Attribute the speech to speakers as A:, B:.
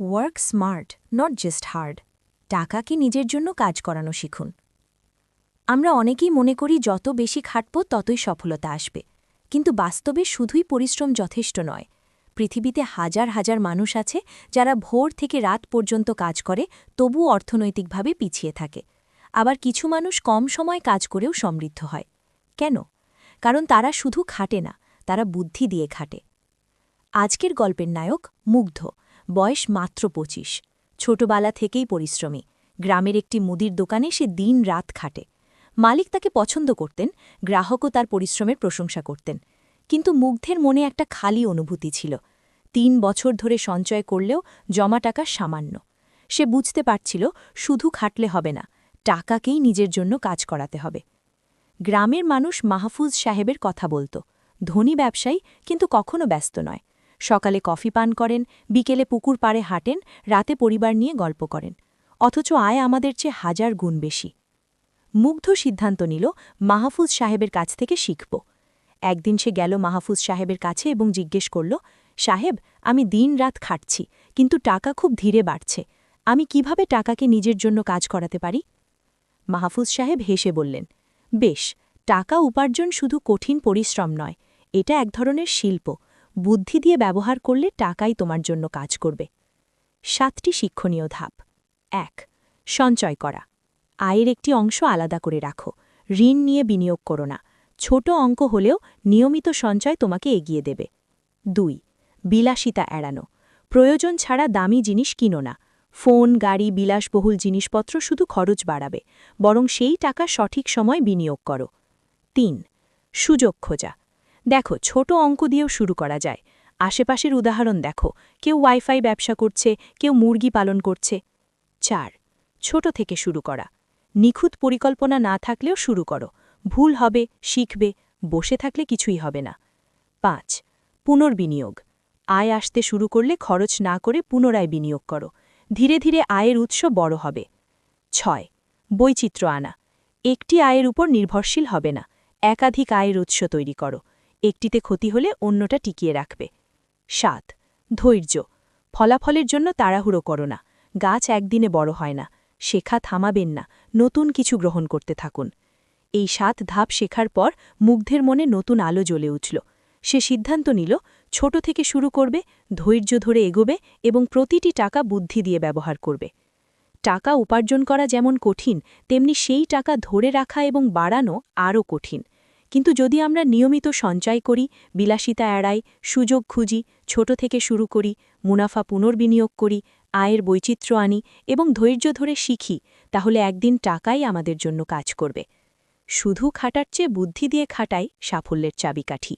A: Work smart not just hard টাকাকে নিজের জন্য কাজ করানো শিখুন। আমরা অনেকেই মনে করি যত বেশি খাটব ততই সফলতা আসবে। কিন্তু বাস্তবে শুধুই পরিশ্রম যথেষ্ট নয়। পৃথিবীতে হাজার হাজার মানুষ আছে যারা ভোর থেকে রাত পর্যন্ত কাজ করে তবু অর্থনৈতিকভাবে পিছিয়ে থাকে। আবার কিছু মানুষ কম সময় কাজ করেও সমৃদ্ধ হয়। কেন? কারণ তারা শুধু খাটে না, তারা বুদ্ধি দিয়ে খাটে। আজকের গল্পের নায়ক মুগ্ধ। বয়স মাত্র পঁচিশ। ছোটবেলা থেকেই পরিশ্রমী। গ্রামের একটি মুদির দোকানে সে দিন রাত খাটে। মালিক তাকে পছন্দ করতেন, গ্রাহকও তার পরিশ্রমের প্রশংসা করতেন। কিন্তু মুগ্ধের মনে একটা খালি অনুভূতি ছিল। তিন বছর ধরে সঞ্চয় করলেও জমা টাকা সামান্য। সে বুঝতে পারছিল, শুধু খাটলে হবে না, টাকাকেই নিজের জন্য কাজ করাতে হবে। গ্রামের মানুষ মাহফুজ সাহেবের কথা বলত। ধনী ব্যবসায়ী, কিন্তু কখনো ব্যস্ত নয়। সকালে কফি পান করেন, বিকেলে পুকুর পাড়ে হাঁটেন, রাতে পরিবার নিয়ে গল্প করেন। অথচ আয় আমাদের চেয়ে হাজার গুণ বেশি। মুগ্ধ সিদ্ধান্ত নিল, মাহফুজ সাহেবের কাছ থেকে শিখব। একদিন সে গেল মাহফুজ সাহেবের কাছে এবং জিজ্ঞেস করল, সাহেব, আমি দিন রাত খাটছি, কিন্তু টাকা খুব ধীরে বাড়ছে। আমি কীভাবে টাকাকে নিজের জন্য কাজ করাতে পারি? মাহফুজ সাহেব হেসে বললেন, বেশ, টাকা উপার্জন শুধু কঠিন পরিশ্রম নয়, এটা এক ধরনের শিল্প। বুদ্ধি দিয়ে ব্যবহার করলে টাকাই তোমার জন্য কাজ করবে। সাতটি শিক্ষণীয় ধাপ। এক, সঞ্চয় করা। আয়ের একটি অংশ আলাদা করে রাখো। ঋণ নিয়ে বিনিয়োগ করো না। ছোট অঙ্ক হলেও নিয়মিত সঞ্চয় তোমাকে এগিয়ে দেবে। দুই, বিলাসিতা এড়ানো। প্রয়োজন ছাড়া দামি জিনিস কিনো না। ফোন, গাড়ি, বিলাসবহুল জিনিসপত্র শুধু খরচ বাড়াবে, বরং সেই টাকা সঠিক সময় বিনিয়োগ করো। তিন, সুযোগ খোঁজা। দেখো, ছোট অঙ্ক দিয়েও শুরু করা যায়। আশেপাশের উদাহরণ দেখো, কেউ ওয়াইফাই ব্যবসা করছে, কেউ মুরগি পালন করছে। চার, ছোট থেকে শুরু করা। নিখুঁত পরিকল্পনা না থাকলেও শুরু করো। ভুল হবে, শিখবে, বসে থাকলে কিছুই হবে না। পাঁচ, পুনর্বিনিয়োগ। আয় আসতে শুরু করলে খরচ না করে পুনরায় বিনিয়োগ করো। ধীরে ধীরে আয়ের উৎস বড় হবে। ছয়, বৈচিত্র্য আনা। একটি আয়ের উপর নির্ভরশীল হবে না। একাধিক আয়ের উৎস তৈরি করো। একটিতে ক্ষতি হলে অন্যটা টিকিয়ে রাখবে। সাত, ধৈর্য। ফলাফলের জন্য তাড়াহুড়ো করো না। গাছ একদিনে বড় হয় না। শেখা থামাবেন না। নতুন কিছু গ্রহণ করতে থাকুন। এই সাত ধাপ শেখার পর মুগ্ধের মনে নতুন আলো জ্বলে উঠল। সে সিদ্ধান্ত নিল, ছোট থেকে শুরু করবে, ধৈর্য ধরে এগোবে এবং প্রতিটি টাকা বুদ্ধি দিয়ে ব্যবহার করবে। টাকা উপার্জন করা যেমন কঠিন, তেমনি সেই টাকা ধরে রাখা এবং বাড়ানো আরও কঠিন। কিন্তু যদি আমরা নিয়মিত সঞ্চয় করি, বিলাসিতা এড়াই, সুযোগ খুঁজি, ছোট থেকে শুরু করি, মুনাফা পুনর্বিনিয়োগ করি, আয়ের বৈচিত্র্য আনি এবং ধৈর্য ধরে শিখি, তাহলে একদিন টাকাই আমাদের জন্য কাজ করবে। শুধু খাটার চেয়ে বুদ্ধি দিয়ে খাটাই সাফল্যের চাবিকাঠি।